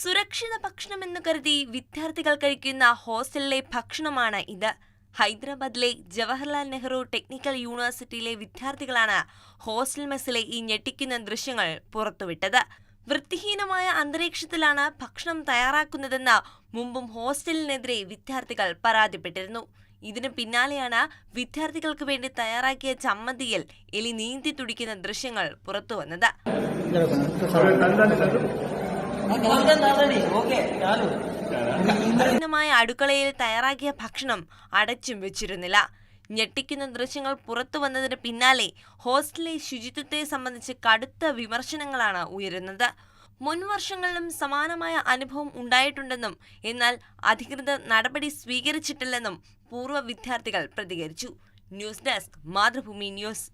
സുരക്ഷിത ഭക്ഷണമെന്ന് കരുതി വിദ്യാർത്ഥികൾ കഴിക്കുന്ന ഹോസ്റ്റലിലെ ഭക്ഷണമാണ് ഇത്. ഹൈദരാബാദിലെ ജവഹർലാൽ നെഹ്റു ടെക്നിക്കൽ യൂണിവേഴ്സിറ്റിയിലെ വിദ്യാർത്ഥികളാണ് ഹോസ്റ്റൽ മെസ്സിലെ ഈ ഞെട്ടിക്കുന്ന ദൃശ്യങ്ങൾ പുറത്തുവിട്ടത്. വൃത്തിഹീനമായ അന്തരീക്ഷത്തിലാണ് ഭക്ഷണം തയ്യാറാക്കുന്നതെന്ന് മുമ്പും ഹോസ്റ്റലിനെതിരെ വിദ്യാർത്ഥികൾ പരാതിപ്പെട്ടിരുന്നു. ഇതിന് പിന്നാലെയാണ് വിദ്യാർത്ഥികൾക്ക് വേണ്ടി തയ്യാറാക്കിയ ചമ്മന്തിയിൽ എലി നീന്തി തുടിക്കുന്ന ദൃശ്യങ്ങൾ പുറത്തു വന്നത്. കഠിനമായ അടുക്കളയിൽ തയ്യാറാക്കിയ ഭക്ഷണം അടച്ചും വെച്ചിരുന്നില്ല. ഞെട്ടിക്കുന്ന ദൃശ്യങ്ങൾ പുറത്തു വന്നതിന് പിന്നാലെ ഹോസ്റ്റലിലെ ശുചിത്വത്തെ സംബന്ധിച്ച് കടുത്ത വിമർശനങ്ങളാണ് ഉയരുന്നത്. മുൻ വർഷങ്ങളിലും സമാനമായ അനുഭവം ഉണ്ടായിട്ടുണ്ടെന്നും എന്നാൽ അധികൃതർ നടപടി സ്വീകരിച്ചിട്ടില്ലെന്നും പൂർവ വിദ്യാർത്ഥികൾ പ്രതികരിച്ചു. News desk Mathrubhumi news.